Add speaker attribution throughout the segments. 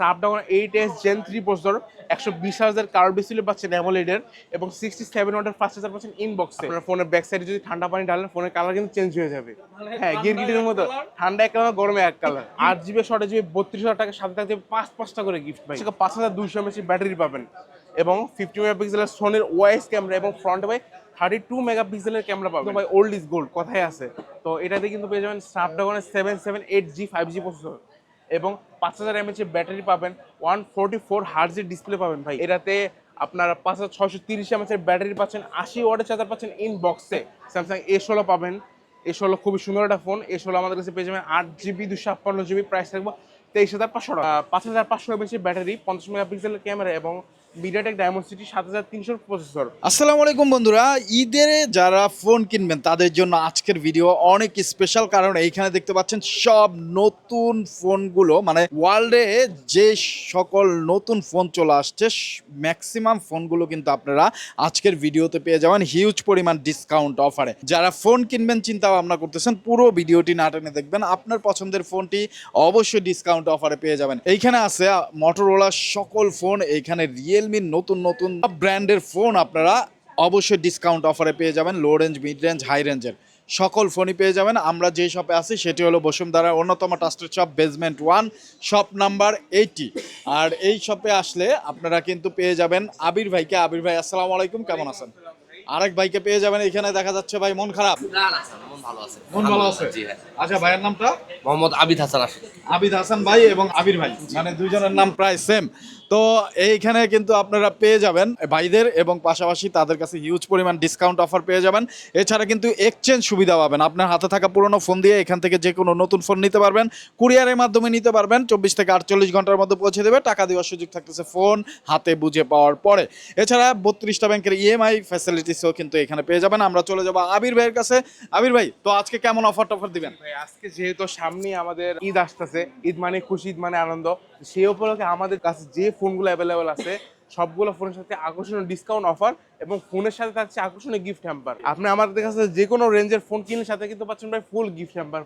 Speaker 1: Snapdragon eight S Gen three processor একশো বিশ হাজার কার্ড ডিসপ্লে পাচ্ছেন অ্যামোলেডের এবং সিক্সটি সেভেন ওয়াটের ফার্স্ট চার্জার পাচ্ছেন ইনবক্সে আপনার ফোনের ব্যাক সাইডে যদি ঠান্ডা পানি ঢালেন ফোনের কালার কিন্তু চেঞ্জ হয়ে যাবে। হ্যাঁ গিরগিটির মতো। ঠান্ডা এক কালার গরমে এক কালার আট জিবি শর্টে জিবি বত্রিশ হাজার টাকা সাথে থাকতে পাঁচ পাঁচটা করে গিফট পাই সেটা পাঁচ হাজার দুইশো এমএসি ব্যাটারি পাবেন। এবং ফিফটি মেগাপিক্সেলের সোনের ওয়াইস ক্যামেরা এবং ফ্রন্ট ভাই থার্টি টু মেগাপিক্সেলের ক্যামেরা পাবেন। ভাই ওল্ড ইজ গোল্ড কথাই আছে। তো এটাতে কিন্তু পেয়ে যাবেন স্ন্যাপড্রাগনের seven seven eight G five G processor এবং পাঁচ হাজার এমএচের ব্যাটারি পাবেন ওয়ান ফোরটি ফোর হার্জের ডিসপ্লে পাবেন ভাই। এটাতে আপনার পাঁচ হাজার ছশো তিরিশ এমএচের ব্যাটারি পাচ্ছেন, আশি ওয়ার্ডের চার্জার পাচ্ছেন ইন বক্সে স্যামসাং এ ষোলো পাবেন এ ষোলো খুবই সুন্দর একটা ফোন এ ষোলো আমাদের কাছে পেয়ে যাবেন, আট জিবি দুশো ছাপ্পান্ন জিবি প্রাইস থাকব তেইশ হাজার পাঁচশো টাকা। পাঁচ হাজার পাঁচশো এমএচ ব্যাটারি, পঞ্চাশ মেগা পিক্সেলের ক্যামেরা এবং
Speaker 2: আসসালামু আলাইকুম বন্ধুরা, ঈদের যারা ফোন কিনবেন, তাদের জন্য আজকের ভিডিও অনেক স্পেশাল কারণ, এইখানে দেখতে পাচ্ছেন সব নতুন ফোনগুলো মানে ওয়ার্ল্ডে যে সকল নতুন ফোন চলে আসছে ম্যাক্সিমাম ফোনগুলো কিন্তু আপনারা আজকের ভিডিওতে পেয়ে যাবেন হিউজ পরিমাণ ডিসকাউন্ট অফারে যারা ফোন কিনবেন চিন্তা ভাবনা করতেছেন, পুরো ভিডিওটি না টেনে দেখবেন, আপনার পছন্দের ফোনটি অবশ্যই ডিসকাউন্ট অফারে পেয়ে যাবেন। এইখানে আছে মটোরোলার সকল ফোন এইখানে রিয়েলমির নতুন নতুন ব্র্যান্ডের ফোন আপনারা অবশ্যই ডিসকাউন্ট অফারে পেয়ে যাবেন low range mid range high রেঞ্জের সকল ফোনই পেয়ে যাবেন। আমরা যে শপে আছি সেটি হলো বসুন্ধরার অন্যতম trusted shop basement one shop number eighty আর এই শপে আসলে আপনারা কিন্তু পেয়ে যাবেন আবির ভাইকে। আবির ভাই আসসালামু আলাইকুম কেমন আছেন? আরেক ভাইকে পেয়ে যাবেন এখানে দেখা যাচ্ছে ভাই মন খারাপ?
Speaker 3: না না মন ভালো আছে।
Speaker 2: মন ভালো আছে?
Speaker 3: হ্যাঁ।
Speaker 2: আচ্ছা ভাইয়ের নামটা?
Speaker 3: মোহাম্মদ আবিদ হাসান
Speaker 2: আবিদ হাসান ভাই এবং আবির ভাই। মানে দুইজনের নাম প্রায় সেম তো এইখানে কিন্তু আপনারা পেয়ে যাবেন ভাইদের এবং পাশাপাশি তাদের কাছে হিউজ পরিমাণ ডিসকাউন্ট অফার পেয়ে যাবেন। এছাড়া কিন্তু এক্সচেঞ্জ সুবিধা পাবেন। আপনার হাতে থাকা পুরনো ফোন দিয়ে এখান থেকে যে কোনো নতুন ফোন নিতে পারবেন। কুরিয়ারের মাধ্যমে নিতে পারবেন। চব্বিশ থেকে আটচল্লিশ ঘণ্টার মধ্যে পৌঁছে দেবে। টাকা দেওয়ার সুযোগ থাকতেছে ফোন হাতে বুঝে পাওয়ার পরে। এছাড়া বত্রিশটা ব্যাংকের ইএমআই ফ্যাসিলিটিসও কিন্তু এখানে পেয়ে যাবেন। আমরা চলে যাব আবির ভাইয়ের কাছে। আবির ভাই, তো আজকে কেমন অফার টফার দিবেন
Speaker 1: আজকে যেহেতু সামনে আমাদের ঈদ আসতেছে, ঈদ মানে খুশি, ঈদ মানে আনন্দ। সেই উপলক্ষে আমাদের কাছে যে ফোনগুলো অ্যাভেলেবেল আছে, সবগুলো ফোনের সাথে আকর্ষণীয় ডিসকাউন্ট অফার এবং ফোনের সাথে থাকছে আকর্ষণীয় গিফট হ্যাম্পার আপনি আমাদের কাছে যে কোনো রেঞ্জের ফোন কিনলে সাথে কিন্তু পাচ্ছেন ভাই ফুল গিফট হ্যাম্পার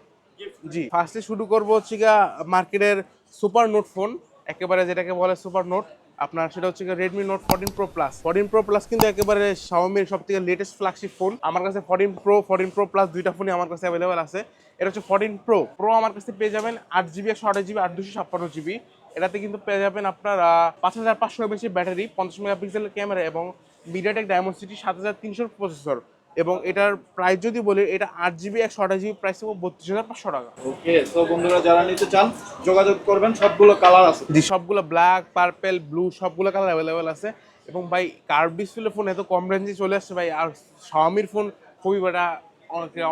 Speaker 1: জি ফার্স্টে শুরু করব হচ্ছে গিয়া মার্কেটের সুপার নোট ফোন একেবারে যেটাকে বলে সুপার নোট আপনার সেটা হচ্ছে Redmi note fourteen pro plus fourteen pro plus কিন্তু একেবারে শাওমির সব থেকে লেটেস্ট ফ্ল্যাগশিপ ফোন আমার কাছে fourteen pro fourteen pro plus দুইটা ফোনই আমার কাছে অ্যাভেলেবেল আছে। এটা হচ্ছে ফোরটিন প্রো প্রো আমার কাছে পেয়ে যাবেন আট জিবি একশো আঠাশ জিবি আট দুশো ছাপ্পান্ন জিবি এটাতে কিন্তু পেয়ে যাবেন আপনার পাঁচ হাজার পাঁচশো এমএসি ব্যাটারি পঞ্চাশ মেগাপিক্সেলের ক্যামেরা এবং মিডিয়াটেক ডায়মন্ড সিটি সাত হাজার তিনশোর প্রসেসর এবং এটার প্রাইস যদি বলি এটা আট জিবি একশো আঠাশ জিবি প্রাইস হবে বত্রিশ হাজার পাঁচশো টাকা।
Speaker 2: ওকে তো বন্ধুরা যারা নিতে চান যোগাযোগ করবেন সবগুলো কালার আছে।
Speaker 1: জি সবগুলো ব্ল্যাক পার্পেল ব্লু সবগুলো কালার অ্যাভেলেবেল আছে। এবং ভাই কার্ভ ডিসপ্লে ফোন এত কম রেঞ্জে চলে আসছে ভাই আর শাওমির ফোন খুবই অনেক-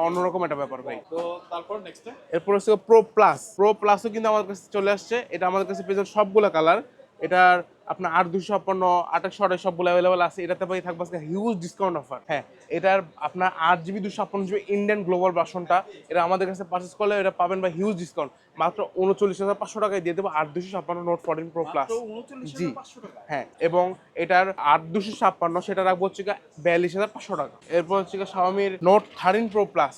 Speaker 1: অন্যরকম একটা ব্যাপার ভাই।
Speaker 2: তো তারপর নেক্সট
Speaker 1: এরপর হচ্ছে প্রো প্লাস প্রো প্লাসও কিন্তু আমার কাছে চলে আসছে। এটা আমাদের কাছে পেয়ে যাবেন সবগুলো কালার এটার আপনার আট দুশো ছাপ্পান্ন আঠাশ আঠাশ সবগুলো অ্যাভেলেবেল আছে। এটাতে পাই থাকবে আজকে হিউজ ডিসকাউন্ট অফার হ্যাঁ এটার আপনার আট জিবি দুশো ছাপ্পান্ন জিবি ইন্ডিয়ান গ্লোবাল ভার্সনটা এটা আমাদের কাছে পারচেস করলে এটা পাবেন বা হিউজ ডিসকাউন্ট মাত্র উনচল্লিশ হাজার পাঁচশো টাকায় দিয়ে দেবো আট দুশো ছাপ্পান্ন নোট ফোরটিন প্রো প্লাস জি। হ্যাঁ এবং এটার আট দুশো ছাপ্পান্ন সেটা রাখব হচ্ছে গিয়ে বিয়াল্লিশ হাজার পাঁচশো টাকা। এরপর হচ্ছে গিয়ে শাওমির নোট থার্টিন প্রো প্লাস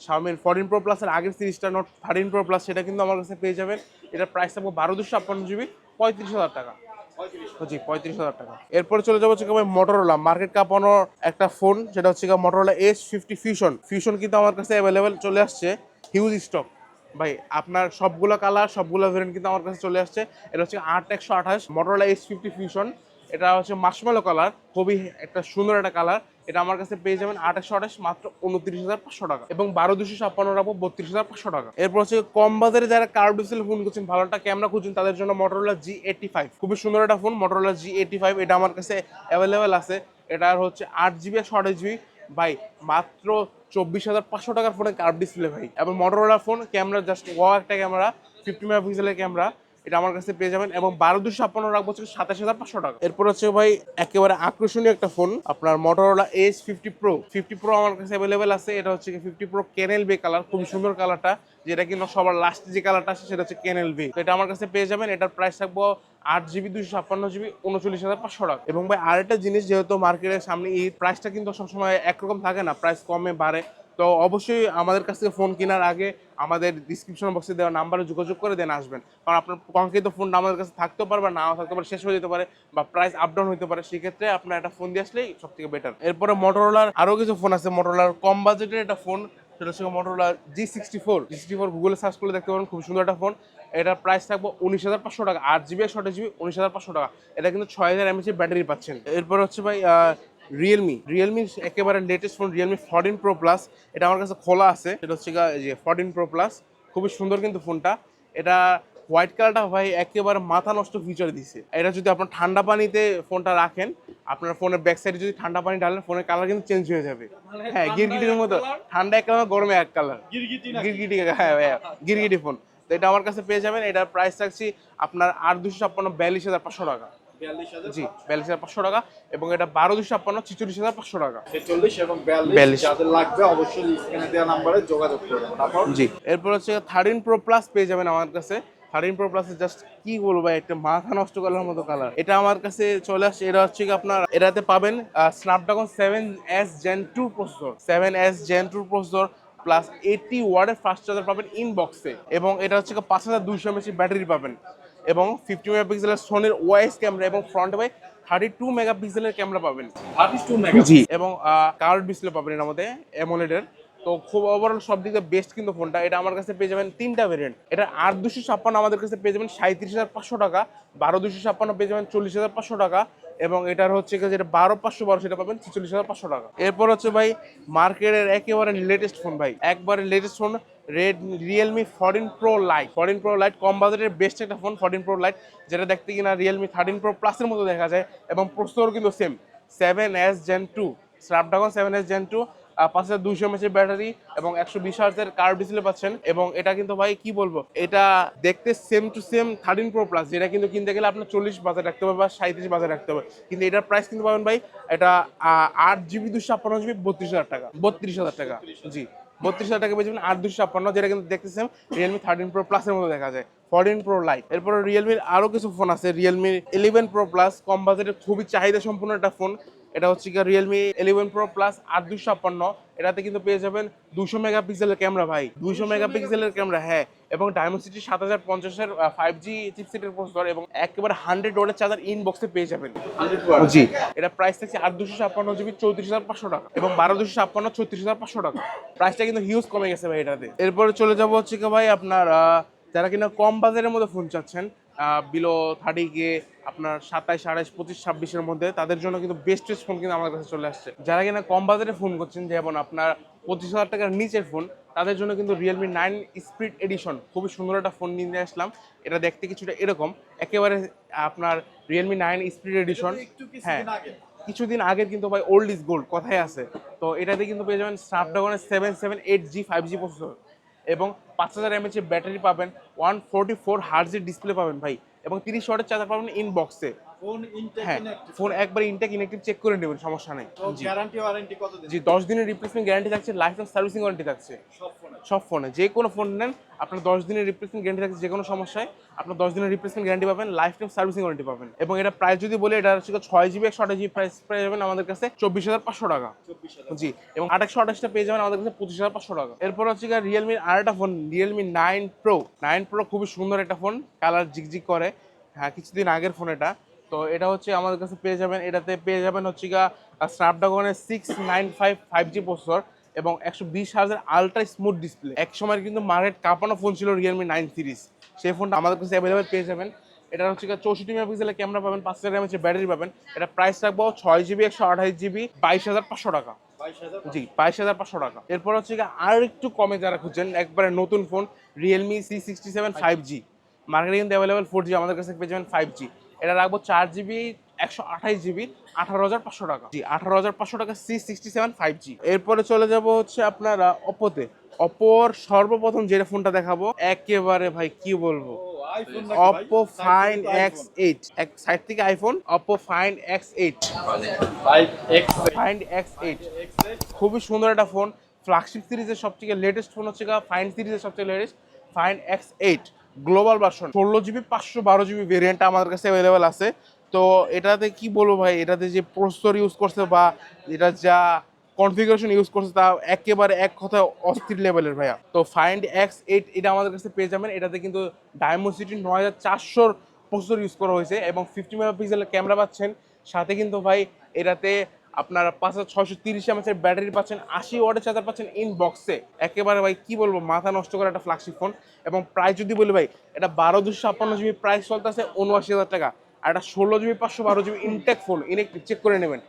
Speaker 1: শাওমির ফোরটিন প্রো প্লাসের আগের সিরিজটা নোট থার্টিন প্রো প্লাস সেটা কিন্তু আমার কাছে পেয়ে যাবেন। এটার প্রাইস থাকব বারো দুশো ছাপ্পান্ন জিবি পঁয়ত্রিশ হাজার টাকা। জি, পঁয়ত্রিশ হাজার টাকা। এরপরে চলে যাব হচ্ছে মোটরোলা মার্কেট কাঁপানো একটা ফোন সেটা হচ্ছে Motorola S fifty fusion fusion কিন্তু আমার কাছে অ্যাভেলেবেল চলে আসছে হিউজ স্টক ভাই, আপনার সবগুলো কালার সবগুলো ভেরিয়েন্ট কিন্তু আমার কাছে চলে আসছে। এটা হচ্ছে আট একশো আঠাশ মোটরোলা এস ফিফটি ফিউশন এটা হচ্ছে মাসমালো কালার খুবই একটা সুন্দর একটা কালার এটা আমার কাছে পেয়ে যাবেন আঠাশশো আঠাশ, মাত্র উনত্রিশ হাজার পাঁচশো টাকা। এবং বারো দুশো ছাপ্পান্ন রাখব বত্রিশ হাজার পাঁচশো টাকা। এরপর হচ্ছে কম বাজারে যারা কার্ভ ডিসেল ফোন করছেন ভালো একটা ক্যামেরা খুঁজছেন তাদের জন্য মোটরোলা জি এইটি ফাইভ খুবই সুন্দর একটা phone Motorola G eighty five এটা আমার কাছে অ্যাভেলেবেল আছে। এটার হচ্ছে আট জিবি আর আঠাশ জিবি ভাই, মাত্র চব্বিশ হাজার পাঁচশো টাকার ফোনে কার্ভ ডিসপ্লে ভাই। এবং মোটরোলা ফোন ক্যামেরা জাস্ট ওয়া একটা ক্যামেরা ফিফটি মেগাপিক্সেলের ক্যামেরা এটা আমার কাছে পেয়ে যাবেন। এবং বারো দুশো ছাপ্পান্ন রাখব হচ্ছে সাতাশ হাজার পাঁচশো টাকা। এরপর হচ্ছে ভাই, একেবারে আকর্ষণীয় একটা ফোন। আপনার Motorola S fifty pro fifty pro আমার কাছে অ্যাভেলেবেল আছে। এটা হচ্ছে fifty pro Caneel Bay colour খুবই সুন্দর কালারটা যেটা কিন্তু সবার লাস্ট যে কালারটা আছে সেটা হচ্ছে কেনেল বে এটা আমার কাছে পেয়ে যাবেন। এটার প্রাইস থাকব আট জিবি দুশো ছাপ্পান্ন জিবি, উনচল্লিশ হাজার পাঁচশো টাকা। এবং ভাই, আরেকটা জিনিস যেহেতু মার্কেটের সামনে এই প্রাইসটা কিন্তু সবসময় একরকম থাকে না। প্রাইস কমে, বাড়ে। তো অবশ্যই আমাদের কাছ থেকে ফোন কেনার আগে আমাদের ডিসক্রিপশন বক্সে দেওয়া নাম্বারে যোগাযোগ করে দেন আসবেন। কারণ আপনার কাঙ্ক্ষিত ফোনটা আমাদের কাছে থাকতেও পারে বা নাও থাকতে পারে, শেষ হয়ে যেতে পারে বা প্রাইস আপ ডাউন হতে পারে, সেক্ষেত্রে আপনার একটা ফোন দিয়ে আসলেই সব থেকে বেটার এরপরে মোটরোলার আরও কিছু ফোন আছে মোটরোলার কম বাজেটের একটা ফোন সেটা হচ্ছে Motorola G sixty four G sixty four গুগলে সার্চ করলে দেখতে পারেন খুব সুন্দর একটা ফোন এটার প্রাইস থাকবে উনিশ হাজার পাঁচশো টাকা। আট জিবি একশো জিবি উনিশ হাজার পাঁচশো টাকা। এটা কিন্তু ছয় হাজার এমএচের ব্যাটারি পাচ্ছেন। এরপর হচ্ছে ভাই রিয়েলমি রিয়েলমি একেবারে latest phone Realme fourteen pro plus এটা আমার কাছে খোলা আছে। এটা হচ্ছে যে ফোরটিন প্রো প্লাস খুবই সুন্দর কিন্তু ফোনটা এটা হোয়াইট কালারটা ভাই একেবারে মাথা নষ্ট ফিচার দিছে। এটা যদি আপনার ঠান্ডা পানিতে ফোনটা রাখেন আপনার ফোনের ব্যাক সাইডে যদি ঠান্ডা পানি ঢালেন ফোনের কালার কিন্তু চেঞ্জ হয়ে যাবে। হ্যাঁ গিরগিটির মতো। ঠান্ডা এক কালার গরমে এক কালার গিরগিটি হ্যাঁ হ্যাঁ গিরগিটি ফোন তো এটা আমার কাছে পেয়ে যাবেন। এটার প্রাইস রাখছি আপনার আট দুশো ছাপ্পান্ন বিয়াল্লিশ হাজার পাঁচশো টাকা। জি বিয়াল্লিশ হাজার পাঁচশো টাকা এবং এটা বারো দুশো ছাপ্পান্ন ছিচল্লিশ হাজার পাঁচশো টাকা।
Speaker 2: ছেচল্লিশ এবং বিয়াল্লিশ
Speaker 1: বিয়াল্লিশ।
Speaker 2: যাদের লাগবে অবশ্যই স্ক্রিনে দেওয়া নাম্বারে যোগাযোগ করবেন তারপর?
Speaker 1: জি এরপর হচ্ছে থার্টিন প্রো প্লাস পেয়ে যাবেন আমার কাছে। থার্টিন প্রো প্লাস জাস্ট কি বলব ভাই, একটা মাথা নষ্ট করার মতো কালার এটা আমার কাছে চলে আসছে এটা হচ্ছে কি আপনার এটাতে পাবেন Snapdragon seven S Gen two processor seven S Gen two processor plus eighty ওয়ার্ডের ফাস্ট চার্জার পাবেন ইনবক্সে এবং এটা হচ্ছে পাঁচ হাজার দুইশো এমএচি ব্যাটারি পাবেন। এবং ফিফটি মেগাপিক্সেলের সোনির ওয়াইস ক্যামেরা এবং ফ্রন্ট ভাই থার্টি টু মেগাপিক্সেলের ক্যামেরা পাবেন। জি এবং কার্ড ডিসপ্লে পাবেন এর মধ্যে অ্যামোলেডের তো খুব ওভারঅল সব দিকে বেস্ট কিন্তু ফোনটা এটা আমার কাছে পেয়ে যাবেন তিনটা ভেরিয়েন্ট এটা আট দুশো ছাপ্পান্ন আমাদের কাছে পেয়ে যাবেন সাঁত্রিশ হাজার পাঁচশো টাকা বারো দুশো ছাপ্পান্ন পেয়ে যাবেন চল্লিশ হাজার পাঁচশো টাকা এবং এটার হচ্ছে যেটা বারো পাঁচশো বারো সেটা পাবেন ছেচল্লিশ হাজার পাঁচশো টাকা। এরপর হচ্ছে ভাই মার্কেটের একেবারে লেটেস্ট ফোন ভাই। একবারে latest phone red Realme fourteen pro lite fourteen pro lite কম বাজেটের বেস্ট একটা ফোন ফোরটিন প্রো লাইট যেটা দেখতে কিনা রিয়েলমি থার্টিন প্রো প্লাসের মতো দেখা যায় এবং প্রসেসর কিন্তু same seven S Gen two Snapdragon seven S Gen two পাঁচ হাজার দুইশো এমএচের ব্যাটারি এবং একশো বিশ হাজার কার ডিসপ্লে পাচ্ছেন এবং এটা কিন্তু ভাই কি বলব? এটা দেখতে same to same thirteen pro plus যেটা কিন্তু কিনতে গেলে আপনার চল্লিশ বাজার রাখতে হবে বা সাঁত্রিশ বাজার রাখতে হবে। কিন্তু এটার প্রাইস কিন্তু পাবেন ভাই, এটা আট জিবি দুশো ছাপ্পান্ন জিবি বত্রিশ হাজার টাকা। বত্রিশ হাজার টাকা, জি। বত্রিশ হাজার টাকা পেয়ে যাবেন আট দুশো ছাপ্পান্ন, যেটা কিন্তু দেখতেছেন রিয়েলমি থার্টিন প্রো প্লাসের মতো দেখা যায়। ফরটিন প্রো লাইট এরপরে রিয়েলমির আরও কিছু ফোন আছে রিয়েলমি ইলেভেন প্রো প্লাস কম বাজেটের খুবই চাহিদা সম্পূর্ণ একটা ফোন এটা হচ্ছে কি রিয়েলমি ইলেভেন প্রো প্লাস আট দুশো ছাপ্পান্ন। এটাতে কিন্তু পেয়ে যাবেন দুশো মেগাপিক্সেলের ক্যামেরা ভাই। দুশো মেগাপিক্সেলের ক্যামেরা হ্যাঁ। এবং ডায়মন্ড সাত হাজার পঞ্চাশের ফাইভ জি চিপসেটের প্রসেসর এবং একেবারে হান্ড্রেড ওয়াটের চার্জার ইনবক্সে পেয়ে যাবেন। জি। এটা প্রাইস থাকছে আট দুশো ছাপ্পান্ন জিবি চৌত্রিশ হাজার পাঁচশো টাকা। এবং বারো দুশো ছাপ্পান্ন ছত্রিশ হাজার পাঁচশো টাকা। প্রাইসটা কিন্তু হিউজ কমে গেছে ভাই এটাতে। এরপরে চলে যাব হচ্ছে কি ভাই আপনার যারা কিনা কম বাজারের মধ্যে ফোন চাচ্ছেন বিলো থার্টি কে আপনার সাতাইশ আড়াইশ পঁচিশ ছাব্বিশের মধ্যে তাদের জন্য কিন্তু বেস্ট বেস্ট ফোন কিন্তু আমার কাছে চলে আসছে। যারা কিনা কম বাজারে ফোন করছেন যেমন আপনার পঁচিশ হাজার টাকার নিচের ফোন তাদের জন্য কিন্তু রিয়েলমি নাইন স্পিড এডিশন খুবই সুন্দর একটা ফোন নিয়ে আসলাম। এটা দেখতে কিছুটা এরকম একেবারে আপনার রিয়েলমি নাইন স্পিড এডিশন হ্যাঁ। কিছুদিন আগের কিন্তু ভাই ওল্ড ইজ গোল্ড কথাই আছে। তো এটাতে কিন্তু পেয়ে যাবেন স্ন্যাপড্রাগনের seven seven eight G five G processor এবং পাঁচ হাজার এমএচ ব্যাটারি পাবেন ওয়ান ফোরটি ফোর হার্জের ডিসপ্লে পাবেন ভাই। এবং তিরিশ ওয়াটের চার্জার পাবেন ইনবক্সে
Speaker 2: ফোন ইনটেক
Speaker 1: হ্যাঁ ফোন একবার ইনটেক ইনএক্টিভ চেক করে নেবেন সমস্যা নেই।
Speaker 2: গ্যারান্টি ওয়ারেন্টি কত দিন
Speaker 1: জি দশ দিনের রিপ্লেসমেন্ট গ্যারান্টি থাকছে লাইফ টাইম সার্ভিসিং ওয়ারেন্টি থাকছে।
Speaker 2: সব ফোনে।
Speaker 1: সব ফোনে যে কোনো ফোন নেন আপনার দশ দিনের রিপ্লেসমেন্ট গ্যারান্টি থাকছে যে কোনো সমস্যায় আপনার দশ দিনের রিপ্লেসমেন্ট গ্যারান্টি পাবেন লাইফ টাইম সার্ভিসিং ওয়ারেন্টি পাবেন। এবং এটা প্রাইস যদি বলে এটা হচ্ছে ছয় জিবি একশো আঠাশ জিবি প্রাইস পেয়ে যাবেন আমাদের কাছে চব্বিশ হাজার পাঁচশো টাকা।
Speaker 2: চব্বিশ হাজার
Speaker 1: জি এবং আঠাশশো আঠাশটা পেয়ে যাবেন আমাদের কাছে পঁচিশ হাজার পাঁচশো টাকা। এরপর হচ্ছে গিয়ে রিয়েলমির আর একটা phone Realme nine pro nine pro খুবই সুন্দর একটা ফোন কালার জিকজিক করে। হ্যাঁ কিছুদিন আগের ফোন এটা। তো এটা হচ্ছে আমাদের কাছে পেয়ে যাবেন। এটাতে পেয়ে যাবেন হচ্ছে গিয়া স্ন্যাপড্রাগনের six nine five five G processor এবং একশো বিশ হাজার আলট্রা স্মুথ ডিসপ্লে এক সময় কিন্তু মার্কেট কাঁপানো ফোন ছিল রিয়েলমি নাইন সিরিজ সেই ফোনটা আমাদের কাছে অ্যাভেলেবেল পেয়ে যাবেন। এটা হচ্ছে চৌষট্টি মেগাপিক্সেলের ক্যামেরা পাবেন পাঁচ হাজার এমএচের ব্যাটারি পাবেন। এটা প্রাইস রাখব ছয় জিবি একশো আঠাশ জিবি বাইশ হাজার পাঁচশো টাকা। জি বাইশ হাজার পাঁচশো টাকা। এরপর হচ্ছে গিয়ে আর একটু কমে যারা খুঁজছেন একবারে নতুন phone Realme C sixty seven five G মার্কেটে কিন্তু অ্যাভেলেবেল ফোর জি আমাদের কাছে পেয়ে যাবেন ফাইভ জি এটা রাখব চার জিবি একশো আঠাশ জিবি আঠারো হাজার পাঁচশো টাকা। জি আঠারো হাজার পাঁচশো টাকা C sixty seven five G এরপরে চলে যাব হচ্ছে আপনারা অপোতে অপোর সর্বপ্রথম যেটা ফোনটা দেখাবো একেবারে ভাই কি বলব? অপো ফাইন এক্স এইট এক সাইড থেকে iPhone Oppo Find X eight Find X eight খুবই সুন্দর একটা ফোন ফ্ল্যাগশিপ সিরিজের সবথেকে লেটেস্ট ফোন হচ্ছে ফাইন সিরিজের সবথেকে latest Find X eight global version ষোলো জিবি পাঁচশো বারো জিবি ভেরিয়েন্ট আমাদের কাছে অ্যাভেলেবেল আছে। তো এটাতে কি বলব ভাই? এটাতে যে প্রস্তর ইউজ করছে বা এটা যা কনফিগারেশন ইউজ করছে তা একেবারে এক কথা অস্থির লেভেলের ভাইয়া। তো ফাইন্ড এক্স এইট এটা আমাদের কাছে পেয়ে যাবেন। এটাতে কিন্তু ডায়মন্ড সিটি নয় হাজার চারশোর প্রসেসর ইউজ করা হয়েছে এবং ফিফটি মেগাপিক্সেলের ক্যামেরা পাচ্ছেন। সাথে কিন্তু ভাই এটাতে আপনার পাঁচ হাজার ছয়শো তিরিশ এমএচের ব্যাটারি পাচ্ছেন আশি ওয়াটের চার্জার পাচ্ছেন ইন বক্সে একেবারে ভাই কি বলব মাথা নষ্ট করে একটা ফ্ল্যাগশিপ ফোন এবং প্রাইস যদি বলি ভাই এটা বারো দুশো ছাপ্পান্ন জিবি প্রাইস চলতেছে উনআশি হাজার টাকা। আর একটা ষোলো জিবি পাঁচশো বারো GB intact phone electric check করে নেবেন।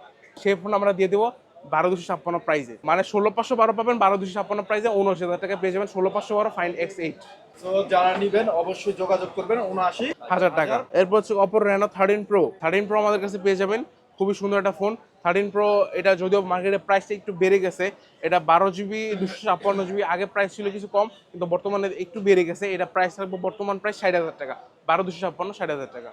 Speaker 1: সেই ফোন আমরা দিয়ে দেবো বারো দুশো ছাপ্পান্ন প্রাইসে মানে ষোলো পাঁচশো বারো পাবেন বারো দুশো ছাপ্পান্ন প্রাইসে উনআশি হাজার টাকা পেয়ে যাবেন ষোলো পাঁচশো বারো ফাইন এক্স এইট
Speaker 2: তো যারা নিবেন অবশ্যই যোগাযোগ করবেন উনআশি
Speaker 1: হাজার টাকা। এরপর হচ্ছে Oppo Reno thirteen pro thirteen pro আমাদের কাছে পেয়ে যাবেন। খুবই সুন্দর একটা ফোন থার্টিন প্রো এটা যদিও মার্কেটের প্রাইসটা একটু বেড়ে গেছে এটা বারো জিবি দুশো ছাপ্পান্ন জিবি আগে প্রাইস ছিল কিছু কম কিন্তু বর্তমানে একটু বেড়ে গেছে এটা প্রাইস থাকবে বর্তমান প্রাইস ষাট হাজার টাকা বারো দুশো ছাপ্পান্ন ষাট হাজার টাকা।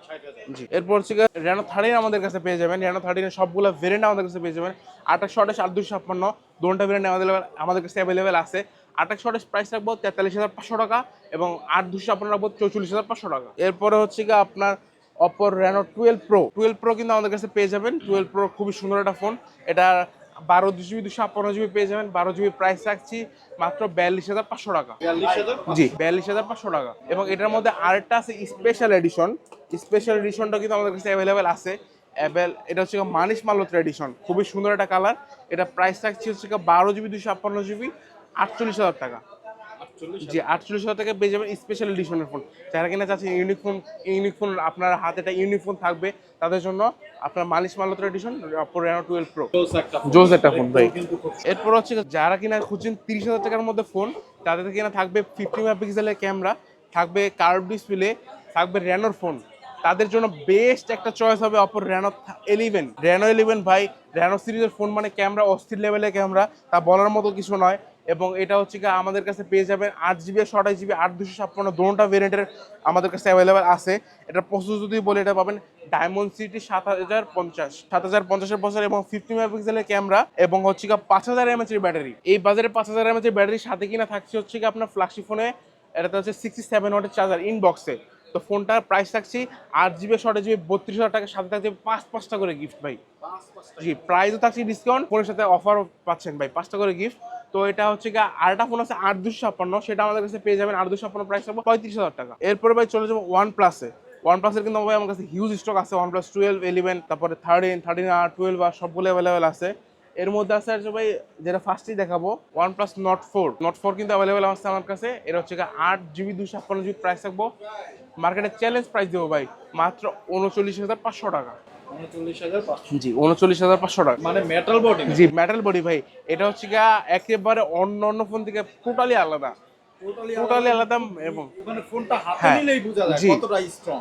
Speaker 1: জি এরপর হচ্ছে রেনো থার্টিন আমাদের কাছে পেয়ে যাবেন রেনো থার্টিনের সবগুলো ভেরিয়েন্ট আমাদের কাছে পেয়ে যাবেন আঠাশশো আঠাশ আট দুশো ছাপ্পান্ন দুটা ভেরিয়েন্ট আমাদের আমাদের কাছে অ্যাভেলেবেল আছে। আঠাশ আঠাশ প্রাইস রাখব তেতাল্লিশ হাজার পাঁচশো টাকা এবং আট দুশো ছাপ্পান্ন রাখব চৌচল্লিশ হাজার পাঁচশো টাকা। এরপরে হচ্ছে গিয়ে আপনার Oppo Reno twelve pro twelve pro কিন্তু আমাদের কাছে পেয়ে যাবেন। টুয়েলভ প্রো খুবই সুন্দর একটা ফোন এটা বারো জিবি দুশো ছাপ্পান্ন জিবি পেয়ে যাবেন। বারো জিবি প্রাইস রাখছি মাত্র বিয়াল্লিশ হাজার পাঁচশো টাকা। জি বিয়াল্লিশ হাজার পাঁচশো টাকা। এবং এটার মধ্যে আরেকটা আছে স্পেশাল এডিশন স্পেশাল এডিশনটা কিন্তু আমাদের কাছে অ্যাভেলেবেল আছে। অ্যাভেল এটা হচ্ছে মানিশ মাল্লোত্রা এডিশন খুবই সুন্দর একটা কালার এটা প্রাইস থাকছে হচ্ছে বারো জিবি দুশো ছাপ্পান্ন জিবি আটচল্লিশ হাজার টাকা। জি আটচল্লিশ হাজার টাকা পেয়ে যাবেন স্পেশাল এডিশনের ফোন যারা কিনা চাচ্ছেন ইউনিক ফোন ইউনিক ফোন আপনার হাতে একটা ইউনিক ফোন থাকবে তাদের জন্য আপনার Manish Malhotra edition Reno twelve pro জোস একটা ফোন ভাই। এরপর হচ্ছে যারা কিনা খুঁজছেন তিরিশ হাজার টাকার মধ্যে ফোন তাদের কিনা থাকবে ফিফটি মেগাপিক্সেলের ক্যামেরা থাকবে কার্ভ ডিসপ্লে থাকবে র্যানোর ফোন তাদের জন্য বেস্ট একটা চয়েস হবে অপর র্যানো এলিভেন র্যানো এলিভেন ভাই র্যানো সিরিজের ফোন মানে ক্যামেরা অস্থির লেভেলের ক্যামেরা তা বলার মতো কিছু নয়। এবং এটা হচ্ছে কি আমাদের কাছে পেয়ে যাবেন আট জিবি ছটাই জিবি আট দুশো ছাপ্পান্ন দোনোটা ভেরিয়েন্টের আমাদের কাছে অ্যাভেলেবেল আছে। এটার প্রসেস যদি বলি এটা পাবেন ডায়মন্ড সিটি সাত হাজার পঞ্চাশ সাত হাজার পঞ্চাশের বছর এবং ফিফটি মেগাপিক্সেলের ক্যামেরা এবং হচ্ছে কি পাঁচ হাজার এমএচ এর ব্যাটারি এই বাজারে পাঁচ হাজার এমএচ এর ব্যাটারির সাথে কিনা থাকছে হচ্ছে কি আপনার ফ্ল্যাগশিপ ফোনে এটাতে হচ্ছে সিক্সটি সেভেন ওয়াটের চার্জার ইনবক্সে তো ফোনটার প্রাইস থাকছে আট জিবি ছটা জিবি বত্রিশ হাজার টাকার সাথে থাকছে পাঁচ পাঁচটা করে গিফট ভাই। জি প্রাইসও থাকছে ডিসকাউন্ট ফোনের সাথে অফারও পাচ্ছেন ভাই পাঁচটা করে গিফট তো এটা হচ্ছে গিয়ে আরেকটা ফোন আছে আট দুশো ছাপ্পান্ন, সেটা আমাদের কাছে পেয়ে যাবেন আট দুশো ছাপ্পান্ন প্রাইস থাকবে পঁয়ত্রিশ হাজার টাকা। এরপরে ভাই চলে যাব ওয়ান প্লাসে ওয়ান প্লাসের কিন্তু ভাই আমার কাছে হিউজ স্টক আছে ওয়ান প্লাস টুয়েলভ ইলেভেন তারপরে থার্টিন থার্টিন আর টুয়েলভ আর সবগুলো অ্যাভেলেবেল আছে। এর মধ্যে আছে হচ্ছে ভাই, যেটা ফার্স্টেই দেখাবো OnePlus Nord four Nord four কিন্তু অ্যাভেলেবেল আছে আমার কাছে। এটা হচ্ছে আট জিবি দুশো ছাপ্পান্ন জিবি প্রাইস থাকব। মার্কেটে চ্যালেঞ্জ প্রাইস দেবো ভাই, মাত্র উনচল্লিশ হাজার পাঁচশো টাকা। জি উনচল্লিশ হাজার পাঁচশো টাকা।
Speaker 2: মানে মেটাল বডি
Speaker 1: জি মেটাল বডি ভাই। এটা হচ্ছে গিয়া একেবারে অন্য অন্য ফোন থেকে টোটালি আলাদা। টোটালি আলাদা। এবং
Speaker 2: মানে ফোনটা হাতে
Speaker 1: হ্যাঁ,
Speaker 2: নিলেই বোঝা যায় কতটা স্ট্রং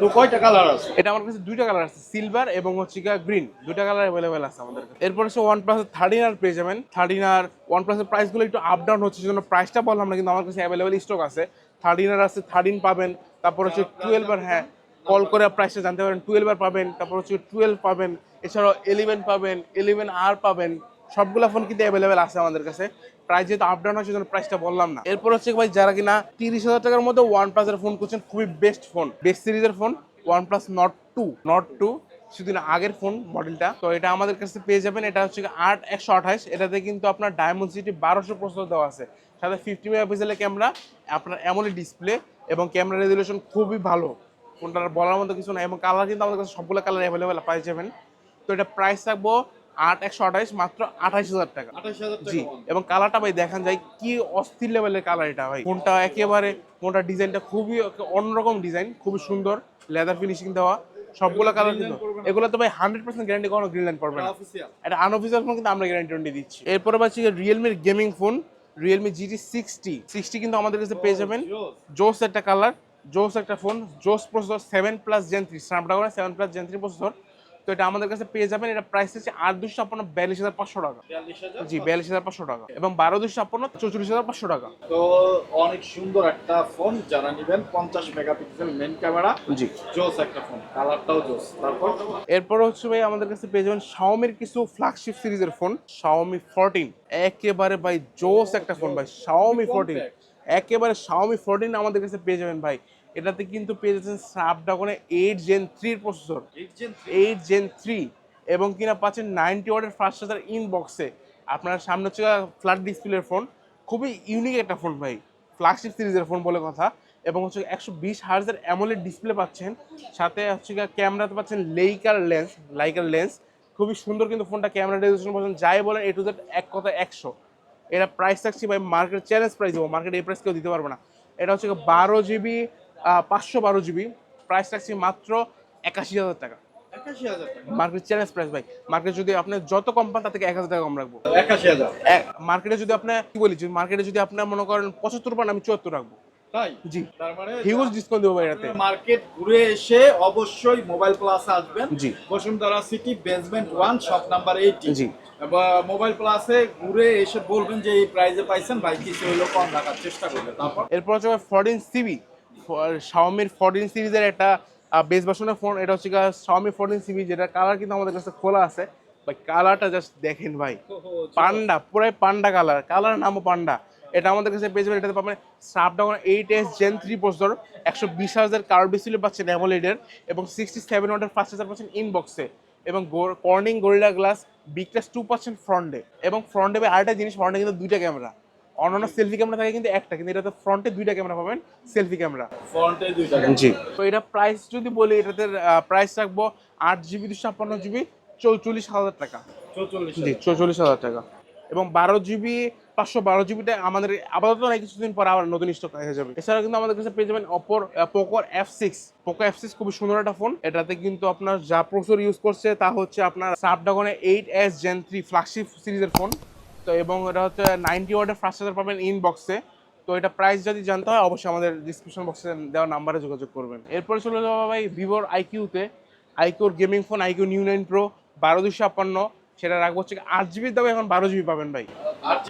Speaker 2: তো কয়টা কালার আছে?
Speaker 1: এটা আমার কাছে দুইটা কালার আছে সিলভার এবং হচ্ছে গিয়া গ্রিন দুইটা কালার অ্যাভেলেবেল আছে আমাদের কাছে। এরপর হচ্ছে ওয়ান প্লাস থার্টিন আর পেয়ে যাবেন থার্টিন আর ওয়ান প্লাসের প্রাইসগুলো একটু আপ ডাউন হচ্ছে সেজন্য প্রাইসটা বললাম না কিন্তু আমার কাছে স্টক আছে। থার্টিন আর আছে থার্টিন পাবেন। তারপর হচ্ছে টুয়েলভ আর হ্যাঁ। কল করে প্রাইসটা জানতে পারেন টুয়েলভ আর পাবেন, তারপর হচ্ছে টুয়েলভ পাবেন, এছাড়াও ইলেভেন পাবেন ইলেভেন আর পাবেন, সবগুলা ফোন কিন্তু অ্যাভেলেবেল আছে আমাদের কাছে। প্রাইস যেহেতু আপ ডাউন হয় সেজন্য প্রাইসটা বললাম না। এরপর হচ্ছে ভাই, যারা কিনা তিরিশ হাজার টাকার মধ্যে ওয়ান প্লাসের ফোন করছেন খুবই বেস্ট ফোন বেস্ট সিরিজের phone OnePlus Nord two Nord two কিছুদিন আগের ফোন মডেলটা তো এটা আমাদের কাছে পেয়ে যাবেন, এটা হচ্ছে আট, একশো আঠাশ, এটাতে কিন্তু আপনার ডায়মন্ড সিটি বারোশো প্রসেসর দেওয়া আছে। সাথে ফিফটি মেগাপিক্সেলের ক্যামেরা আপনার এমনই ডিসপ্লে এবং ক্যামেরা রেজুলেশন খুবই ভালো। ফোনটার বলার মতো কিছু না এবং কালার কিন্তু আমাদের কাছে সবগুলো কালার অ্যাভেলেবেল পাই যাবেন তো এটা প্রাইস থাকব আট একশো আঠাইশ মাত্র আঠাইশ হাজার টাকা। জি এবং কালারটা ভাই দেখান যায় কি অস্থির লেভেলের কালার এটা ভাই। ফোনটা একেবারে ফোনটার ডিজাইনটা খুবই অন্যরকম ডিজাইন খুবই সুন্দর লেদার ফিনিশিং দেওয়া সবগুলো কালার কিন্তু। এগুলো তো ভাই হান্ড্রেড পার্সেন্ট গ্যারান্টি কোনো গ্রিন লাইন পড়বে না। এটা আনঅফিসিয়াল ফোন কিন্তু আমরা গ্যারান্টি দিচ্ছি। এরপরে পাচ্ছি রিয়েলমির gaming phone Realme GT sixty sixty কিন্তু আমাদের কাছে পেয়ে যাবেন। জোস একটা কালার জোস একটা ফোন জোস processor seven plus Gen three স্ন্যাপড্রাগনের seven plus Gen three processor তো এটা আমাদের কাছে পেয়ে যাবেন এটা প্রাইস হচ্ছে আট দুশো ছাপ্পান্ন বিয়াল্লিশ হাজার পাঁচশো টাকা। জি বিয়াল্লিশ হাজার পাঁচশো টাকা। এবং বারো দুশো ছাপ্পান্ন চৌচল্লিশ হাজার পাঁচশো টাকা।
Speaker 2: তো অনেক সুন্দর একটা ফোন যারা নিবেন পঞ্চাশ মেগাপিক্সেল মেন ক্যামেরা
Speaker 1: জি।
Speaker 2: জোস একটা ফোন কালারটাও জোস। তারপর?
Speaker 1: এরপর হচ্ছে ভাই আমাদের কাছে পেয়ে যাবেন শাওমির কিছু ফ্ল্যাগশিপ সিরিজের ফোন শাওমি ফোরটিন একেবারে ভাই জোস একটা ফোন ভাই শাওমি ফোরটিন একেবারে শাওমি ফোরটিন আমাদের কাছে পেয়ে যাবেন ভাই। এটাতে কিন্তু পেয়ে যাচ্ছেন স্ন্যাপড্রাগনের এইট জেন থ্রির প্রসেসর এইট জেন থ্রি এবং কিনা পাচ্ছেন নাইনটি ওয়ার্ডের ফার্স্ট চার্জার ইন বক্সে আপনার সামনে হচ্ছে ফ্ল্যাট ডিসপ্লের ফোন খুবই ইউনিক একটা ফোন ভাই। ফ্ল্যাগশিপ সিরিজের ফোন বলে কথা। এবং হচ্ছে একশো বিশ হার্জের অ্যামোলেড ডিসপ্লে পাচ্ছেন। সাথে হচ্ছে ক্যামেরাতে পাচ্ছেন লেইকার লেন্স লাইকার লেন্স খুবই সুন্দর কিন্তু ফোনটা ক্যামেরা রেজুলেশন পাচ্ছেন যাই বলেন এ টু জেড এক কথা একশো। এটা প্রাইস থাকছে ভাই মার্কেট চ্যালেঞ্জ প্রাইস দেবো। মার্কেট এই প্রাইস কেউ দিতে পারবে না। এটা হচ্ছে বারো জিবি পাঁচশো বারো জিবি। প্রাইস থাকছে মাত্র একাশি হাজার টাকা। মার্কেট চ্যালেঞ্জ প্রাইস ভাই। মার্কেট যদি আপনি যত কম পান তার থেকে এক হাজার টাকা কম রাখব। মার্কেটে যদি আপনি কি বলি মার্কেটে যদি আপনার মনে করেন পঁচাত্তর পান আমি চুয়াত্তর রাখব। জি।
Speaker 2: তার মানে
Speaker 1: হিউজ ডিসকাউন্ট দেবো এটাতে
Speaker 2: মার্কেট ঘুরে এসে অবশ্যই মোবাইল প্লাসে আসবেন।
Speaker 1: জি।
Speaker 2: Bashundhara city basement one shop number eighty
Speaker 1: জি।
Speaker 2: মোবাইল প্লাসে ঘুরে এসে বলবেন যে এই প্রাইজে পাইছেন। ভাই কিছু হইল কম রাখার চেষ্টা করবে তারপর?
Speaker 1: এরপর হচ্ছে ফোরটিন সিবি শাওমির ফোরটিন সিরিজের একটা বেস ভার্সনের ফোন এটা হচ্ছে শাওমি ফোরটিন সিবি যেটা কালার কিন্তু আমাদের কাছে খোলা আছে। ভাই কালারটা জাস্ট দেখেন ভাই, পান্ডা, পুরাই পান্ডা কালার কালার নামও পান্ডা। এটা আমাদের কাছে পেয়ে যাবেন, এটাতে পাবেন Snapdragon eight S Gen three processor একশো বিশ হাজার কার্ড ডিসপ্লে পাচ্ছেন অ্যামোলেডের এবং সিক্সটি সেভেন ওয়াটের ফার্স্ট চার্জার পাচ্ছেন ইনবক্সে এবং Corning Gorilla glass Victus two পাচ্ছেন ফ্রন্টে এবং ফ্রন্টে আরেকটা জিনিস ফ্রন্টে কিন্তু দুইটা ক্যামেরা অন্যান্য সেলফি ক্যামেরা থাকে কিন্তু একটা কিন্তু এটাতে ফ্রন্টে দুইটা ক্যামেরা পাবেন সেলফি ক্যামেরা
Speaker 2: ফ্রন্টে দুইটা
Speaker 1: জি। তো এটা প্রাইস যদি বলি এটাতে প্রাইস রাখব আট জিবি দুশো ছাপ্পান্ন জিবি চৌচল্লিশ হাজার টাকা। জি চৌচল্লিশ হাজার টাকা। এবং বারো জিবি পাঁচশো বারো জিবিটা আমাদের আপাতত নাই কিছুদিন পর আবার নতুন স্টক হয়ে যাবে। এছাড়া কিন্তু আমাদের কাছে পেয়ে যাবেন অপর পোকোর F six Poco F six খুবই সুন্দর একটা ফোন এটাতে কিন্তু আপনার যা প্রসেসর ইউজ করছে তা হচ্ছে আপনার স্ন্যাপড্রাগনের eight S Gen three flagship সিরিজের ফোন তো এবং এটা হচ্ছে নাইনটি ওয়ার্ডের ফার্স্ট চার্জার পাবেন ইন বক্সে তো এটা প্রাইস যদি জানতে হয়, অবশ্যই আমাদের ডিসক্রিপশন বক্সে দেওয়া নাম্বারে যোগাযোগ করবেন। এরপরে চলে যাব ভাই ভিভোর আইকিউতে আইকিউর gaming phone iQOO Neo nine pro বারো দুশো ছাপ্পান্ন। সেটা রাখব হচ্ছে আট জিবির দামে এখন বারো জিবি পাবেন ভাই।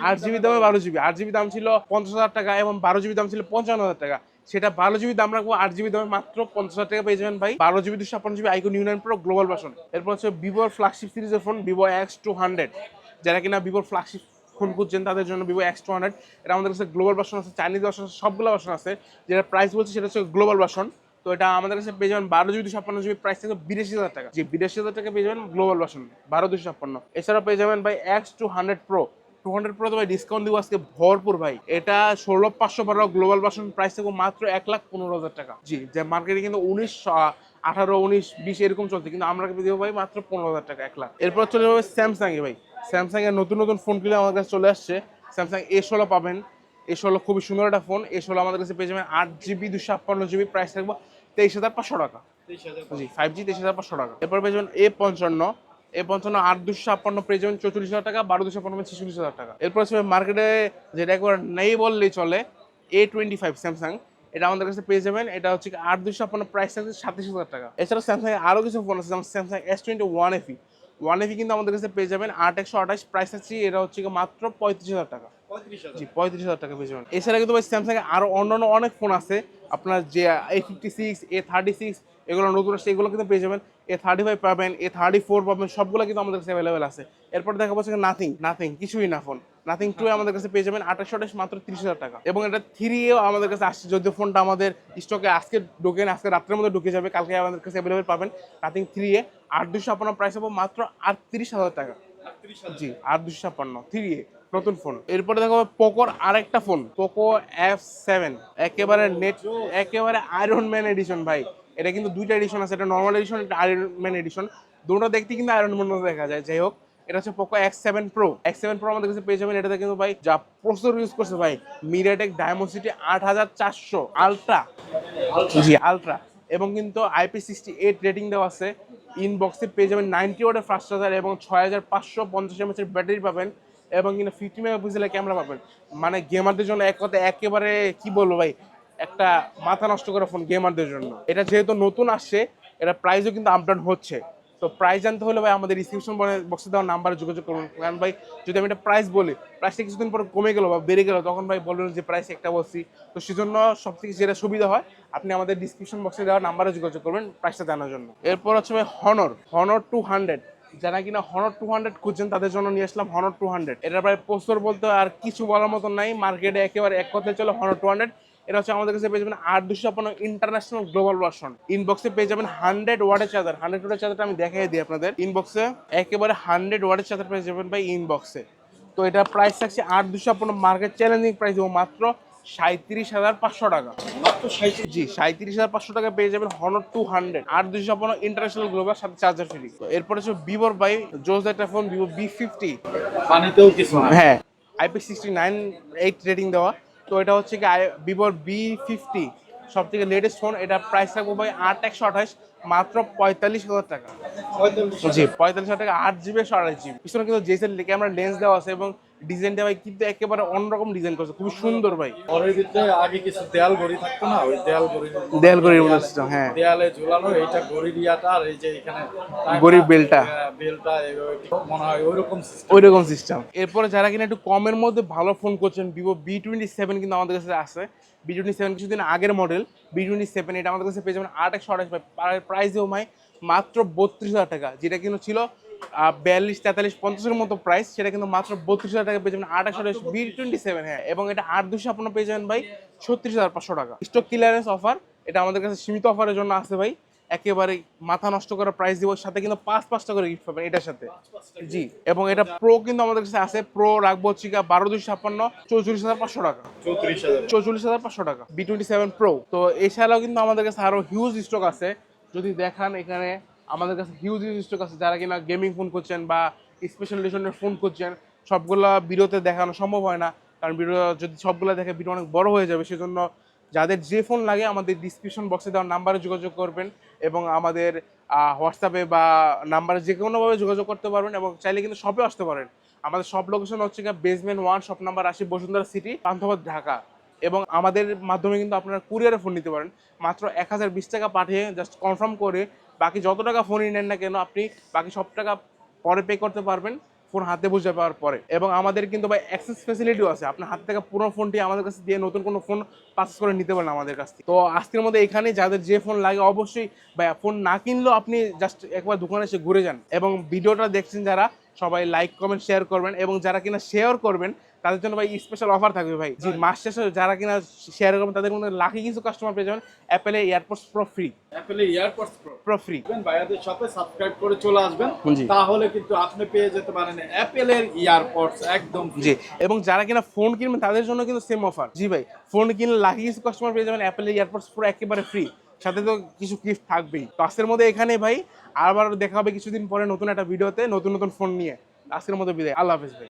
Speaker 1: আট জিবি দামে বারো জিবি আট জিবি দাম ছিল পঞ্চাশ হাজার টাকা এবং বারো জিবি দাম ছিল পঞ্চান্ন হাজার টাকা। সেটা বারো জিবি দাম রাখব, আট জিবি দামে মাত্র পঞ্চাশ হাজার টাকা পেয়ে যাবেন ভাই। বারো জিবি দুশো ছাপ্পান্ন GB new nine pro global version এরপর হচ্ছে ভিভোর ফ্ল্যাগশিপ সিরিজের phone Vivo X two hundred যারা কিনা ভিভোর ফ্ল্যাগশিপ ফোন খুঁজছেন, তাদের জন্য ভিভো এক্স টু হান্ড্রেড এটা আমাদের কাছে গ্লোবাল ভার্সন আছে চাইনিজ ভার্সন আছে, সবগুলো ভার্সন আছে। যেটা প্রাইস বলছে সেটা হচ্ছে গ্লোবাল ভার্সন তো এটা আমাদের কাছে পেয়ে যাবেন বারো জিবি ছাপ্পান্ন জিবি প্রাইস থেকে বিরাশি হাজার টাকা। যে বিরাশি হাজার টাকা পেয়ে যাবেন গ্লোবাল ভার্সন বারো দুশো ছাপ্পান্ন। এছাড়াও পেয়ে যাবেন ভাই X two hundred pro two hundred pro তো ভাই ডিসকাউন্ট দিব আজকে ভরপুর ভাই। এটা ষোলো পাঁচশো বারো গ্লোবাল ভার্সন প্রাইস থেকে মাত্র এক লাখ পনেরো হাজার টাকা। জি, যে মার্কেটে কিন্তু উনিশ আঠারো, উনিশ, বিশ এরকম চলছে, কিন্তু আমরা দিব ভাই মাত্র পনেরো হাজার টাকা, এক লাখ। এরপর চলে যাবে স্যামসাং এ ভাই। স্যামসাং এর নতুন নতুন ফোনগুলো আমাদের কাছে চলে আসছে। স্যামসাং এ ষোলো পাবেন। এ ষোলো খুবই সুন্দর একটা ফোন এ ষোলো আমাদের কাছে পেয়ে যাবেন আট জিবি দুশো আপান্ন জিবি প্রাইস থাকব তেইশ হাজার পাঁচশো টাকা। জি ফাইভ জি তেইশ হাজার পাঁচশো টাকা। এরপর পেয়ে যাবেন এ পঞ্চান্ন। এ পঞ্চান্ন আট দুশো ছাপ্পান্ন পেয়ে যাবেন চৌচল্লিশ হাজার টাকা, বারো দুশো ছাপ্পান্ন ছেচল্লিশ হাজার টাকা। এরপর হচ্ছে মার্কেটে যেটা একবার নেই বললেই চলে এ টোয়েন্টি ফাইভ স্যামসাং এটা আমাদের কাছে পেয়ে যাবেন। এটা হচ্ছে আট দুশো ছাপ্পান্ন প্রাইস থাকছে সাতাশ হাজার টাকা। এছাড়া স্যামসাং আরও কিছু ফোন আছে, যেমন Samsung S twenty one FE one FE কিন্তু আমাদের কাছে পেয়ে যাবেন আট একশো আঠাশ প্রাইস আছে এটা হচ্ছে মাত্র পঁয়ত্রিশ হাজার টাকা। জি, পঁয়ত্রিশ হাজার টাকা পেয়ে যাবেন। এছাড়া কিন্তু ভাই স্যামসাং আরও আরও অন্যান্য অনেক ফোন আছে। আপনার যে A fifty six A thirty six এগুলো নতুন আসছে, এগুলো কিন্তু পেয়ে যাবেন। এ থার্টি ফাইভ পাবেন এ থার্টি ফোর পাবেন, সবগুলো কিন্তু আমাদের কাছে অ্যাভেলেবেল আছে। এরপর দেখা পাচ্ছে নাথিং নাথিং কিছুই না ফোন নাথিং টু আমাদের কাছে পেয়ে যাবেন আঠাশ আঠাশ মাত্র তিরিশ হাজার টাকা। এবং এটা থ্রি এও আমাদের কাছে আসছে যদিও ফোনটা আমাদের স্টকে আজকে ঢুকে না আজকে রাত্রের মধ্যে ঢুকে যাবে কালকে আমাদের কাছে অ্যাভেলেবেল পাবেন। নাথিং থ্রি এ আট দুশো আপনার প্রাইস পাবো মাত্র আটত্রিশ হাজার টাকা। জি আট দুশো ছাপ্পান্ন থ্রি এ নতুন ফোন এরপরে দেখো পোকোর আরেকটা ফোন পোকো এফ সেভেন একেবারে নেট একেবারে আয়রন ম্যান এডিশন ভাই। এটা কিন্তু দুইটা এডিশন আছে এটা নর্মাল এডিশন এটা আয়রন ম্যান এডিশন দুটো দেখতে কিন্তু আয়রন ম্যান দেখা যায় যাই হোক। এটা হচ্ছে Poco X seven pro X seven pro আমাদের কাছে পেয়ে যাবেন। এটাতে কিন্তু ভাই যা প্রসেসর ইউজ করছে ভাই। মিডিয়াটেক ডায়মন্ড আট হাজার চারশো আলট্রা জি আলট্রা এবং কিন্তু আইপি সিক্সটি এইট রেটিং দেওয়া আছে। ইনবক্সে পেয়ে যাবেন নাইনটি ওয়াটের ফাস্ট চার্জার এবং ছয় হাজার পাঁচশো পঞ্চাশ এমএচের ব্যাটারি পাবেন এবং কিন্তু ফিফটি মেগাপিক্সেলের ক্যামেরা পাবেন। মানে গেমারদের জন্য এক কথা একেবারে, কি বলব ভাই, একটা মাথা নষ্ট করা ফোন গেমারদের জন্য। এটা যেহেতু নতুন আসছে এটা প্রাইসও কিন্তু আপ ডাউন হচ্ছে। তো প্রাইস জানতে হলে ভাই আমাদের ডিসক্রিপশন বক্সে দেওয়া নাম্বারে যোগাযোগ করুন। কারণ ভাই, যদি আমি একটা প্রাইস বলি প্রাইসটা কিছুদিন পর কমে গেলো বা বেড়ে গেলো, তখন ভাই বলবেন যে প্রাইস একটা বলছি। তো সেজন্য সব থেকে যেটা সুবিধা হয়, আপনি আমাদের ডিসক্রিপশন বক্সে দেওয়া নাম্বারে যোগাযোগ করবেন প্রাইসটা জানার জন্য। এরপর হচ্ছে ভাই হনর হনর টু হান্ড্রেড যারা কিনা হনর টু হান্ড্রেড খুঁজছেন, তাদের জন্য নিয়ে আসলাম হনর টু হান্ড্রেড এটা প্রায় পোস্টর বলতে আর কিছু বলার মতো নাই মার্কেটে একেবারে এক কথায় চলে হনর টু হান্ড্রেড এটা হচ্ছে আমাদের কাছে পেয়ে যাবেন আট দুশো ছাপ্পান্ন ইন্টারন্যাশনাল গ্লোবাল ভার্সন ইনবক্সে পেয়ে যাবেন হান্ড্রেড ওয়ার্ডের চার্জার হান্ড্রেড ওয়ার্ডের চার্জারটা আমি দেখাই দিই আপনাদের। ইনবক্সে একেবারে হান্ড্রেড ওয়ার্ডের চার্জার পেয়ে যাবেন ভাই ইনবক্সে তো এটা প্রাইস থাকছে আট দুশো আপনার মার্কেট চ্যালেঞ্জিং প্রাইস এবং মাত্র সাঁত্রিশ হাজার পাঁচশো টাকা।
Speaker 2: মাত্র
Speaker 1: জি সাঁত্রিশ হাজার পাঁচশো টাকা পেয়ে যাবেন হনর টু হান্ড্রেড আট দুশো আপনার ইন্টারন্যাশনাল গ্লোবাল সাথে চার্জার ফ্রি এরপরে হচ্ছে ভিভোর বাই জোস একটা ফোন ভিভো বি ফিফটি
Speaker 2: পানিতেও কিছু না।
Speaker 1: হ্যাঁ IP sixty nine eight rating দেওয়া। তো এটা হচ্ছে কি ভিভোর বি ফিফটি সব থেকে লেটেস্ট ফোন এটার প্রাইস থাকব ভাই আট একশো আঠাশ মাত্র পঁয়তাল্লিশ হাজার টাকা। জি পঁয়তাল্লিশ হাজার টাকা আট জিবি একশো আঠাশ জিবি পিছনে কিন্তু জেসেল ক্যামেরা লেন্স দেওয়া আছে এবং ডিজাইনটা ভাই কিন্তু একেবারে অন্যরকম ডিজাইন করছে খুবই সুন্দর ভাই
Speaker 2: ঘরের ভিতরে আগে কিছু দেয়াল ঘড়ি থাকতো না ওই দেয়াল ঘড়ি
Speaker 1: দেয়াল ঘড়ির মতো system, হ্যাঁ
Speaker 2: দেয়ালে ঝুলানো এইটা ঘড়ি দিয়াটা আর এই যে এখানে
Speaker 1: ঘড়ির বেলটা।
Speaker 2: হ্যাঁ, বেলটা মনে হয় ওইরকম system।
Speaker 1: ওই রকম সিস্টেম এরপরে যারা কিনা একটু কমের মধ্যে ভালো ফোন করছেন ভিভো বি টোয়েন্টি সেভেন কিন্তু আমাদের কাছে আছে বি টোয়েন্টি সেভেন কিছুদিন আগের মডেল বি টোয়েন্টি সেভেন এটা আমাদের কাছে পেয়ে যাবেন আট একশো আঠাশ প্রাইস দেবো মাই মাত্র বত্রিশ হাজার টাকা যেটা কিন্তু ছিল বিয়াল্লিশ তেতাল্লিশ পঞ্চাশের মতো প্রাইস সেটা কিন্তু মাত্র বত্রিশ হাজার টাকা পেয়ে যাবেন। আট একশো বি টোয়েন্টি সেভেন হ্যাঁ। এবং এটা আট দুশো আপনার পেয়ে যাবেন ভাই ছত্রিশ হাজার পাঁচশো টাকা। স্টক ক্লিয়ারেন্স অফার এটা আমাদের কাছে সীমিত অফারের জন্য আছে ভাই। একেবারে মাথা নষ্ট করা প্রাইস দিব সাথে কিন্তু পাঁচ পাঁচটা করে গিফট পাবেন এটার সাথে। জি এবং এটা প্রো কিন্তু আমাদের কাছে আছে প্রো রাখব হচ্ছে বারো দুশো ছাপ্পান্ন চৌচল্লিশ হাজার পাঁচশো টাকা। চৌচল্লিশ হাজার পাঁচশো টাকা বি টোয়েন্টি সেভেন প্রো তো এছাড়াও কিন্তু আমাদের কাছে আরও হিউজ স্টক আছে। যদি দেখান এখানে আমাদের কাছে হিউজ হিউজ স্টক আছে। যারা কিনা গেমিং ফোন করছেন বা স্পেশাল এডিশনের ফোন করছেন সবগুলা ভিডিওতে দেখানো সম্ভব হয় না। কারণ ভিডিও যদি সবগুলো দেখে ভিডিও অনেক বড় হয়ে যাবে, সেজন্য যাদের যে ফোন লাগে, আমাদের ডিসক্রিপশন বক্সে দেওয়ার নাম্বারে যোগাযোগ করবেন এবং আমাদের হোয়াটসঅ্যাপে বা নাম্বারে যে কোনোভাবে যোগাযোগ করতে পারবেন এবং চাইলে কিন্তু শপে আসতে পারেন। আমাদের সব লোকেশন হচ্ছে গিয়ে বেসমেন্ট ওয়ান শপ নাম্বার আশি বসুন্ধরা সিটি পান্থপথ, ঢাকা। এবং আমাদের মাধ্যমে কিন্তু আপনারা কুরিয়ারে ফোন নিতে পারেন। মাত্র এক হাজার বিশ টাকা পাঠিয়ে জাস্ট কনফার্ম করে বাকি যত টাকা ফোনই নেন না কেন, আপনি বাকি সব টাকা পরে পে করতে পারবেন ফোন হাতে বুঝে পাওয়ার পরে। এবং আমাদের কিন্তু ভাই অ্যাক্সেস ফেসিলিটিও আছে। আপনার হাত থেকে পুরো ফোনটি আমাদের কাছে দিয়ে নতুন কোনো ফোন পাস করে নিতে পারেন আমাদের কাছ থেকে। তো আজকের মধ্যে এখানে যাদের যে ফোন লাগে, অবশ্যই ভাই ফোন না কিনলেও আপনি জাস্ট একবার দোকানে এসে ঘুরে যান। এবং ভিডিওটা দেখছেন যারা, সবাই লাইক কমেন্ট শেয়ার করবেন। এবং যারা কিনা শেয়ার করবেন তাদের জন্য ভাই স্পেশাল অফার থাকবে ভাই। জি মাস শেষে যারা কিনা শেয়ার করবেন তাদের মধ্যে লাখি কিছু কাস্টমার পেয়ে যাবেন অ্যাপেলে এয়ারপোর্টস প্রো ফ্রি
Speaker 2: অ্যাপেলে এয়ারপডস প্রো
Speaker 1: ফ্রি
Speaker 2: ভাইয়াদের সাথে সাবস্ক্রাইব করে চলে আসবেন তাহলে কিন্তু আপনি পেয়ে যেতে পারেন অ্যাপেলের ইয়ারপডস একদম
Speaker 1: জি এবং যারা কিনা ফোন কিনবেন তাদের জন্য কিন্তু সেম অফার জি ভাই ফোন কিনলে লাখি কিছু কাস্টমার পেয়ে যাবেন অ্যাপেল এয়ারপোর্টস পুরো একেবারে ফ্রি সাথে তো কিছু গিফট থাকবেই। তো আজকের মধ্যে এখানে ভাই আবার দেখা হবে কিছুদিন পরে নতুন একটা ভিডিওতে নতুন নতুন ফোন নিয়ে। আজকের মধ্যে বিদায়। আল্লাহ হাফেজ ভাই।